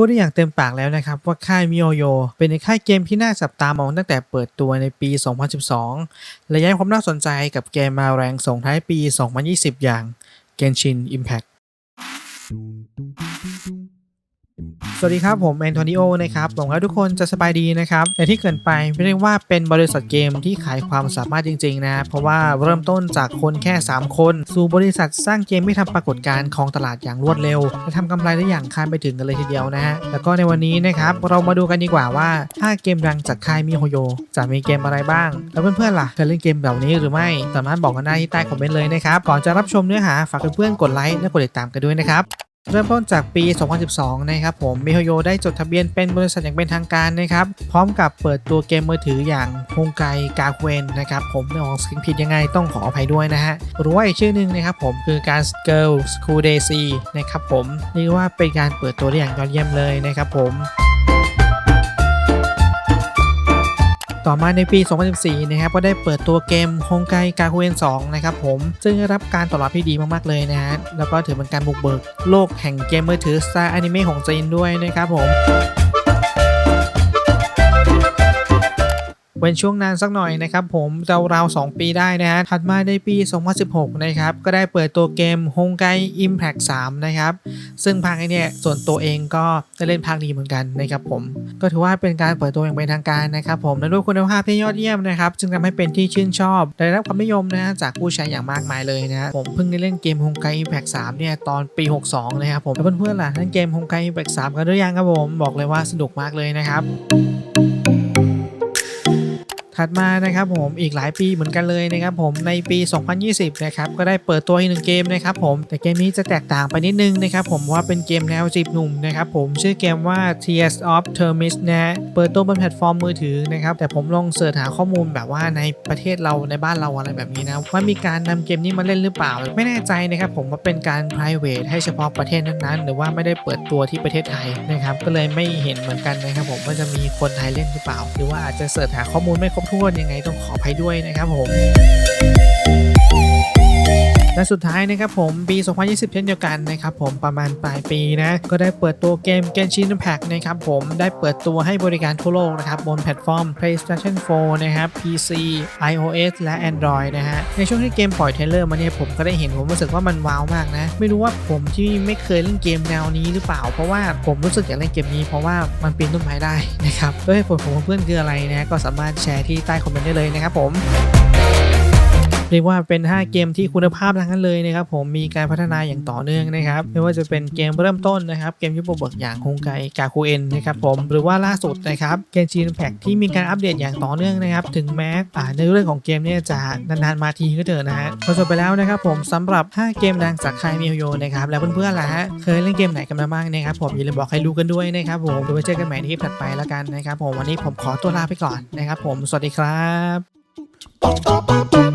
พูดได้อย่างเต็มปากแล้วนะครับว่าค่ายมิโอโยเป็นค่ายเกมที่น่าจับตามองตั้งแต่เปิดตัวในปี 2012 และย้ายความน่าสนใจกับเกมมาแรงส่งท้ายปี 2020 อย่าง Genshin Impact สวัสดีครับ ผมแอนโทนิโอนะครับหวังว่าทุกคนจะสบายดีนะครับอย่ที่เกินไปไม่ได้ว่าเป็นบริษัทเกมที่ขายความสามารถจริง ๆ นะ เพราะว่าเริ่มต้นจากคนแค่ 3 คน สู่บริษัทสร้างเกมที่ทำปรากฏการณ์ของตลาดอย่างรวดเร็วและทำกำไรได้อย่างคาดไปถึงกันเลยทีเดียวนะฮะแล้วก็ในวันนี้นะครับเรามาดูกันดีกว่าว่าถ้าเกมดังจากค่ายมิโฮโยจะมีเกมอะไรบ้าง แล้วเพื่อนๆล่ะเคยเล่นเกมเหล่านี้หรือไม่สามารถบอกกันได้ที่ใต้คอมเมนต์เลยนะครับก่อนจะรับชมเนื้อหาฝากเพื่อนๆกดไลค์และกดติดตามกันด้วยนะครับ เริ่มต้นจากปี 2012 นะครับผมมิโฮโยได้จดทะเบียนเป็นบริษัทอย่างเป็นทางการนะครับ พร้อมกับเปิดตัวเกมมือถืออย่างฮงไกกาเวนนะครับผมไม่ออกสกินผิดยังไงต้องขออภัยด้วยนะฮะหรือว่าอีกชื่อหนึ่งนะครับผมคือการ Girl School Day C นะครับผมเรียกว่าเป็นการเปิดตัวได้อย่างยอดเยี่ยมเลยนะครับผม ต่อมาในปี 2014 นะครับก็ได้เปิดตัวเกมฮงไกกาคูเอน2นะครับผมซึ่งได้รับการตอบรับที่ดีมากๆเลยนะฮะแล้วก็ถือเป็นการบุกเบิกโลกแห่งเกมมือถือสไตล์อนิเมะของจีนด้วยนะครับผม เว้นช่วงนานสักหน่อยนะครับผมราวๆ2ปีได้นะฮะถัดมาในปี 2016 นะครับ ก็ได้เปิดตัวเกม h o n g a i Impact 3 นะครับ ซึ่งภาคนี้เนี่ยส่วนตัวเองก็ได้เล่นภาคนี้เหมือนกันนะครับผม ก็ถือว่าเป็นการเปิดตัวอย่างเป็นทางการนะครับผมและด้วยคุณภาพที่ยอดเยี่ยมนะครับ จึงทำให้เป็นที่ชื่นชอบได้รับความนิยมนะฮะจากผู้ใช้อย่างมากมายเลยนะฮะผมเพิ่งได้เล่นเกม h o n g a i Impact 3 เนี่ยตอนปี 62 นะครับผมแล้วเพื่อนๆล่ะเล่นเกม h o n g a i Impact 3 กันหรือยังครับผมบอกเลยว่าสนุกมากเลยนะครับ ถัดมานะครับผมอีกหลายปีเหมือนกันเลยนะครับผมในปี 2020 นะครับก็ได้เปิดตัวอีกหนึ่งเกมนะครับผมแต่เกมนี้จะแตกต่างไปนิดนึงนะครับผมว่าเป็นเกมแนวจีบหนุ่มนะครับผมชื่อเกมว่า Tears of Termis นะเปิดตัวบนแพลตฟอร์มมือถือนะครับแต่ผมลองเสิร์ชหาข้อมูลแบบว่าในประเทศเราในบ้านเราอะไรแบบนี้นะว่ามีการนำเกมนี้มาเล่นหรือเปล่า ไม่แน่ใจนะครับผมว่าเป็นการ private ให้เฉพาะประเทศนั้นๆ หรือว่าไม่ได้เปิดตัวที่ประเทศไทยนะครับก็เลยไม่เห็นเหมือนกันนะครับผมว่าจะมีคนไทยเล่นหรือเปล่า หรือว่าอาจจะเสิร์ชหาข้อมูลไม่ครบถ้วนยังไงต้องขออภัยด้วยนะครับผม และสุดท้ายนะครับผมปี 2020 เช่นเดียวกันนะครับผมประมาณปลายปีนะก็ได้เปิดตัวเกม Genshin Impact นะครับผมได้เปิดตัวให้บริการทั่วโลกนะครับบนแพลตฟอร์ม PlayStation 4 นะครับ PC iOS และ Android นะฮะในช่วงที่เกมปล่อยเทรลเลอร์มาเนี่ยผมก็ได้เห็นผมรู้สึกว่ามันว้าวมากนะ ไม่รู้ว่าผมที่ไม่เคยเล่นเกมแนวนี้หรือเปล่า เพราะว่าผมรู้สึกอยากเล่นเกมนี้เพราะว่ามันปีนต้นไม้ได้นะครับด้วยเหตุผลของเพื่อนคืออะไรนะก็สามารถแชร์ที่ใต้คอมเมนต์ได้เลยนะครับผม เรียกว่าเป็น 5 เกมที่คุณภาพทั้งนั้นเลยนะครับผมมีการพัฒนาอย่างต่อเนื่องนะครับ ไม่ว่าจะเป็นเกมเริ่มต้นนะครับ เกมยุคบุกเบิกอย่างฮงไกกาคูเอ็นนะครับผมหรือว่าล่าสุดนะครับเกมจีนแพคที่มีการอัปเดตอย่างต่อเนื่องนะครับ ถึงแม้อ่าในเรื่องของเกมเนี่ยจะนานๆมาทีก็เถอะนะฮะก็จบไปแล้วนะครับผมสำหรับ 5 เกมดังจากค่ายมิโยนะครับแล้วเพื่อนๆล่ะฮะเคยเล่นเกมไหนกันมาบ้างนะครับผมอย่าลืมบอกให้รู้กันด้วยนะครับผมเดี๋ยวไว้เจอกันใหม่ในคลิปถัดไปแล้วกันนะครับผมวันนี้ผมขอตัวลาไปก่อนนะครับผมสวัสดีครับ